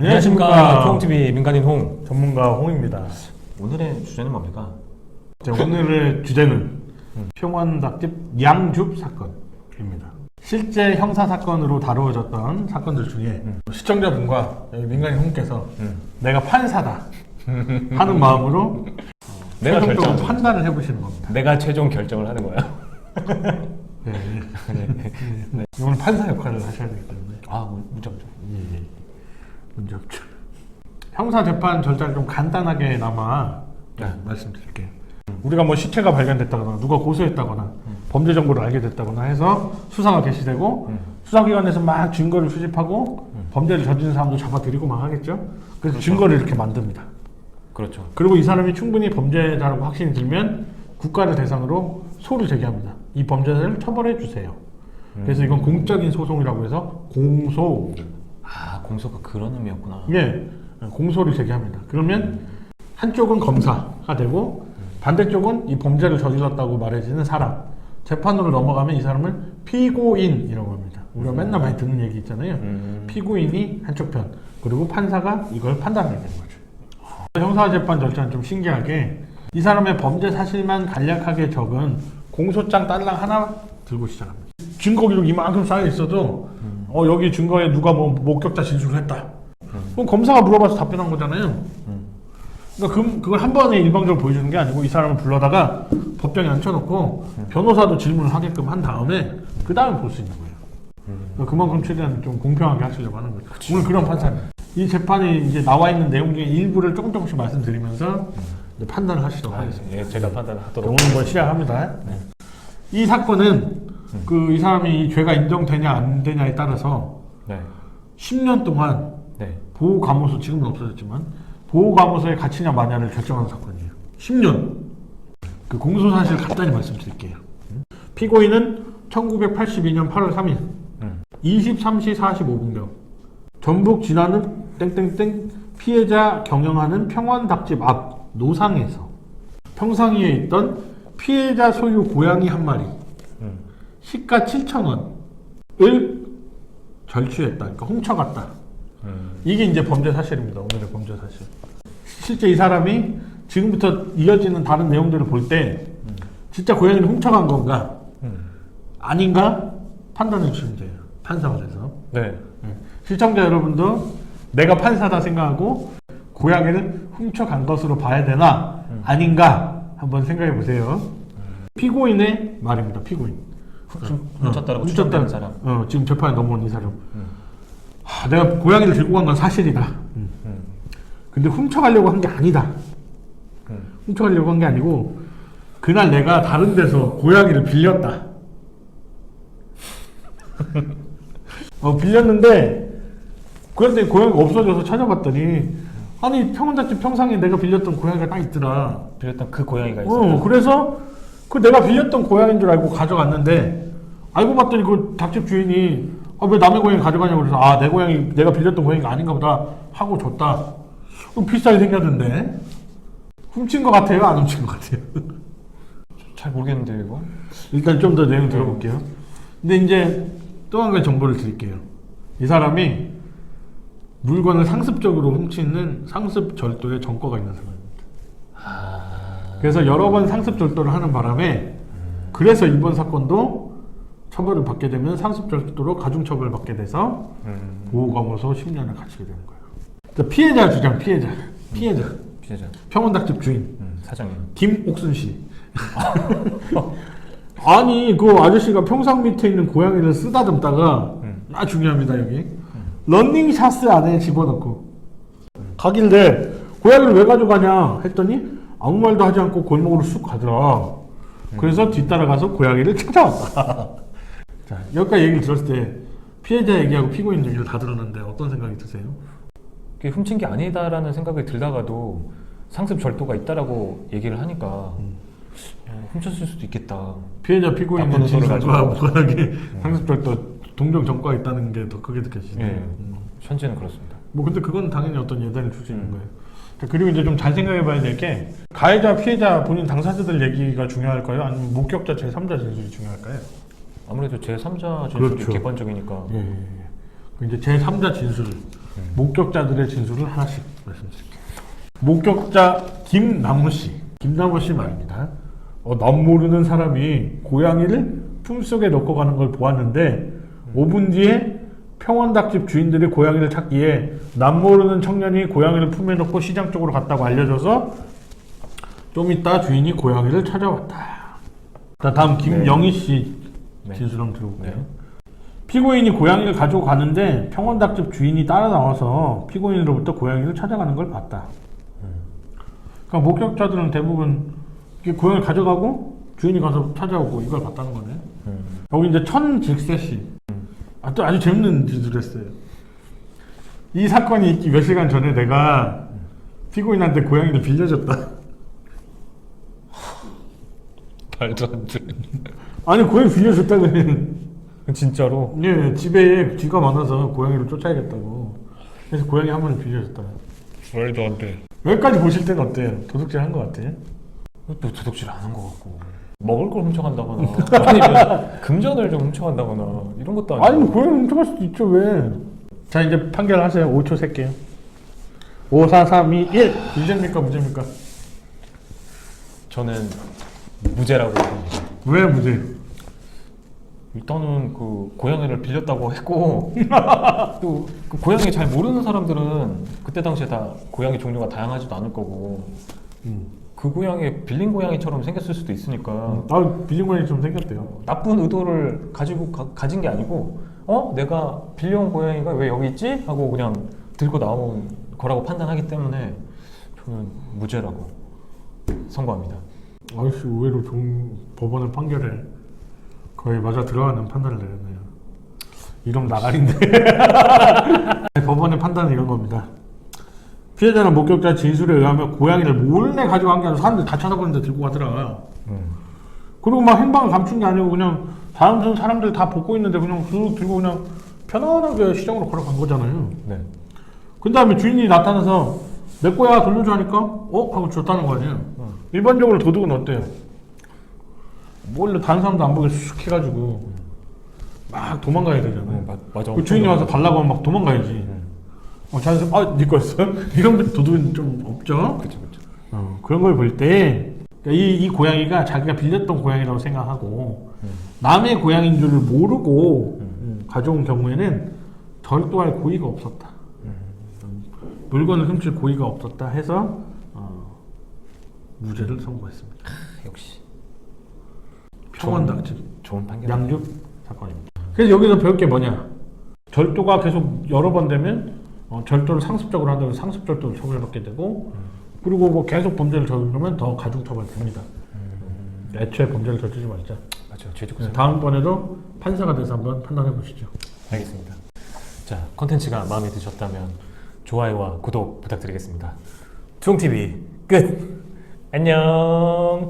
안녕하십니까 총TV 민간인 홍 전문가 홍입니다. 오늘의 주제는 뭡니까? 자, 오늘의 주제는 평원닭집 양줍 사건입니다. 실제 형사 사건으로 다루어졌던 사건들 중에 시청자분과 여기 민간인 홍께서 음. 내가 판사다 하는 마음으로 내가 최종적으로 결정 판단을 해보시는 겁니다. 내가 최종 결정을 하는 거야 네, 네. 네. 오늘 판사 역할을 하셔야 되기 때문에 아 문제 문제 예, 예. 문제 없죠. 형사 재판 절차를 좀 간단하게나마 네, 말씀드릴게요. 우리가 뭐 시체가 발견됐다거나 누가 고소했다거나 범죄 정보를 알게 됐다거나 해서 수사가 개시되고 음. 수사기관에서 막 증거를 수집하고 범죄를 저지른 사람도 잡아들이고 막 하겠죠. 그래서 증거를 이렇게 만듭니다. 그렇죠 그리고 이 사람이 충분히 범죄자라고 확신이 들면 국가를 대상으로 소를 제기합니다. 이 범죄자를 처벌해 주세요. 그래서 이건 공적인 소송이라고 해서 공소 아 공소가 그런 의미였구나 예, 공소를 제기합니다. 그러면 한쪽은 검사가 되고 반대쪽은 이 범죄를 저질렀다고 말해지는 사람. 재판으로 넘어가면 이 사람을 피고인이라고 합니다. 우리가 맨날 많이 듣는 얘기 있잖아요. 음. 피고인이 한쪽 편, 그리고 판사가 이걸 판단하게 되는 거죠. 형사재판 절차는 좀 신기하게 이 사람의 범죄 사실만 간략하게 적은 공소장 딸랑 하나 들고 시작합니다. 증거 기록 이만큼 쌓여 있어도 어 여기 증거에 누가 뭐 목격자 진술을 했다. 그럼 검사가 물어봐서 답변한 거잖아요. 그러니까 그, 그걸 한 번에 일방적으로 보여주는 게 아니고 이 사람을 불러다가 법정에 앉혀놓고 변호사도 질문을 하게끔 한 다음에 그 다음에 볼 수 있는 거예요. 그러니까 그만큼 최대한 좀 공평하게 하시려고 하는 거죠. 오늘 그런 판사입니다. 이 재판이 이제 나와 있는 내용 중에 일부를 조금 조금씩 말씀드리면서 판단을 하시도록 아, 하겠습니다. 예, 제가 자, 판단하도록 오늘 뭐 시작합니다. 이 사건은 그 이 사람이 이 죄가 인정되냐 안 되냐에 따라서 네 10년 동안 네. 보호 감호소 지금은 없어졌지만 보호 감호소의 가치냐 마냐를 결정하는 사건이에요. 10년. 그 공소 사실 간단히 말씀드릴게요. 피고인은 1982년 8월 3일 음. 23시 45분경 전북 진안읍 땡땡땡 피해자 경영하는 평원 닭집 앞 노상에서 평상위에 있던 피해자 소유 고양이 한 마리 음. 시가 7천 원을 절취했다. 그러니까 훔쳐갔다. 음. 이게 이제 범죄 사실입니다. 오늘의 범죄 사실. 실제 이 사람이 지금부터 이어지는 다른 내용들을 볼 때 진짜 고양이를 훔쳐간 건가 음. 아닌가 판단해 주시면 돼요. 판사가 돼서. 네 시청자 여러분도 내가 판사다 생각하고 고양이를 훔쳐간 것으로 봐야 되나 아닌가 한번 생각해 보세요. 피고인의 말입니다. 피고인. 훔- 훔쳤다라고 어, 추정되는 사람 어, 지금 재판에 넘어온 이 사람. 음. 하, 내가 고양이를 들고 간 건 사실이다. 음. 근데 훔쳐가려고 한 게 아니다. 음. 훔쳐가려고 한 게 아니고 그날 내가 다른 데서 고양이를 빌렸다. 어, 빌렸는데 그런데 고양이가 없어져서 찾아봤더니 아니 평원자집 평상에 내가 빌렸던 고양이가 딱 있더라. 빌렸던 그 고양이가 있었다 어, 그래서 그 내가 빌렸던 고양이인 줄 알고 가져갔는데 알고 봤더니 그 닭집 주인이 아, 왜 남의 고양이 가져가냐고 그래서 아 내 고양이 내가 빌렸던 고양이가 아닌가 보다 하고 줬다. 어, 비싸게 생겼는데 훔친 것 같아요? 안 훔친 것 같아요? 잘 모르겠는데 이거 일단 좀 더 내용 들어볼게요. 근데 이제 또 한 가지 정보를 드릴게요. 이 사람이 물건을 상습적으로 훔치는 상습 절도의 전과가 있는. 아 그래서 여러 번 상습 절도를 하는 바람에 그래서 이번 사건도 처벌을 받게 되면 상습 절도로 가중 처벌을 받게 돼서 음. 보호감호소 10년을 갇히게 되는 거예요. 자, 피해자 주장 피해자 피해자 피해자 평원닭집 주인 음. 사장님 김옥순 씨. 아니 그 아저씨가 평상 밑에 있는 고양이를 쓰다듬다가 음. 아 중요합니다 여기 런닝 샷스 안에 집어넣고 가길래 고양이를 왜 가져가냐 했더니 아무 말도 하지 않고 골목으로 쑥 가더라. 그래서 뒤따라가서 고양이를 찾아왔다. 자 여기까지 얘기를 들었을 때 피해자 얘기하고 피고인 얘기를 다 들었는데 어떤 생각이 드세요? 그게 훔친 게 아니다라는 생각이 들다가도 상습 절도가 있다라고 얘기를 하니까 어, 훔쳤을 수도 있겠다. 피해자 나쁜 의도를 진술과 가지고. 무관하게 상습절도 동정 전과가 있다는 게 더 크게 느껴지죠. 예, 음. 현재는 그렇습니다. 뭐 근데 그건 당연히 어떤 예단을 줄수 있는 음. 거예요. 자, 그리고 이제 좀 잘 생각해 봐야 될 게 가해자, 피해자, 본인 당사자들 얘기가 중요할까요? 아니면 목격자 제3자 진술이 중요할까요? 아무래도 제 3자 진술이 그렇죠. 객관적이니까 예, 예, 예. 그 이제 제3자 진술 목격자들의 진술을 하나씩 말씀드릴게요. 목격자 김남우 씨. 김남우 씨 말입니다. 어, 남 모르는 사람이 고양이를 품속에 넣고 가는 걸 보았는데 5분 뒤에 평원닭집 주인들이 고양이를 찾기에 남 모르는 청년이 고양이를 품에 넣고 시장 쪽으로 갔다고 알려져서 좀 이따 주인이 고양이를 찾아왔다. 자, 다음 김영희 씨 네. 진술 한번 들어볼게요. 네. 피고인이 고양이를 가지고 가는데 평원닭집 주인이 따라 나와서 피고인으로부터 고양이를 찾아가는 걸 봤다. 그러니까 목격자들은 대부분 고양이를 가져가고 주인이 가서 찾아오고 이걸 봤다는 거네. 음. 여기 이제 천직세 씨. 아, 또 아주 재밌는 진술했어요. 이 사건이 있기 몇 시간 전에 내가 피고인한테 고양이를 빌려줬다. 말도 안 돼. 아니 고양이 빌려줬다고. 진짜로? 예, 집에 쥐가 많아서 고양이를 쫓아야겠다고. 그래서 고양이 한 마리 빌려줬다. 말도 안 돼. 여기까지 보실 때는 어때요? 도둑질 한 것 같아요? 또 도둑질 안 한 것 같고 먹을 걸 훔쳐간다거나 아니면 금전을 좀 훔쳐간다거나 이런 것도 아니고 아니, 뭐 고양이 훔쳐갈 수도 있죠, 왜? 자, 이제 판결하세요. 5초 셀게요. 5, 4, 3, 2, 1. 유죄입니까, 무죄입니까? 저는 무죄라고 봅니다. 왜 무죄? 일단은 그 고양이를 빌렸다고 했고 또그 고양이 잘 모르는 사람들은 그때 당시에 다 고양이 종류가 다양하지도 않을 거고 음. 그 고양이 빌린 고양이처럼 생겼을 수도 있으니까 아, 빌린 고양이 좀 생겼대요. 나쁜 의도를 가지고 가, 진게 아니고 어 내가 빌려온 고양이가 왜 여기 있지 하고 그냥 들고 나온 거라고 판단하기 때문에 저는 무죄라고 선고합니다. 아이씨, 의외로 좋은 법원의 판결에 거의 맞아 들어가는 판단을 내렸네요. 이런 나가린데. 법원의 판단은 이런 겁니다. 피해자는 목격자 진술에 의하면 고양이를 몰래 가져간 게 아니라 사람들이 다 찾아보는데 들고 가더라. 그리고 막 행방을 감춘 게 아니고 그냥 다른 선 사람들 다 벗고 있는데 그냥 쭉 들고 그냥 편안하게 시장으로 걸어간 거잖아요. 네. 그 다음에 주인이 나타나서 내 거야 돌려줘 하니까 어? 하고 줬다는 거 아니에요. 일반적으로 도둑은 어때요? 몰래 다른 사람도 안 보게 쑥 해가지고 막 도망가야 되잖아요. 어, 마, 맞아. 그 주인이 와서 달라고 하면 막 도망가야지. 어, 자연스 아, 네 거였어? 이런 도둑은 좀 없죠? 그렇죠, 그렇죠. 어, 그런 걸 볼 때, 이, 이 고양이가 자기가 빌렸던 고양이라고 생각하고, 남의 고양이인 줄 모르고 음, 가져온 경우에는 절도할 고의가 없었다. 음, 물건을 훔칠 고의가 없었다 해서, 어, 무죄를 선고했습니다. 역시 평원닭집 좋은 판결. 양육 사건입니다. 그래서 여기서 배울 게 뭐냐? 절도가 계속 여러 번 되면 어, 절도를 상습적으로 한다면 상습 절도를 처벌받게 되고 그리고 뭐 계속 범죄를 저지르면 더 가중 처벌 됩니다. 애초에 범죄를 저지르지 말자. 맞아요. 죄짓고 그래서 다음번에도 판사가 돼서 한번 판단해 보시죠. 알겠습니다. 자, 컨텐츠가 마음에 드셨다면 좋아요와 구독 부탁드리겠습니다. 퉁TV 끝! 안녕!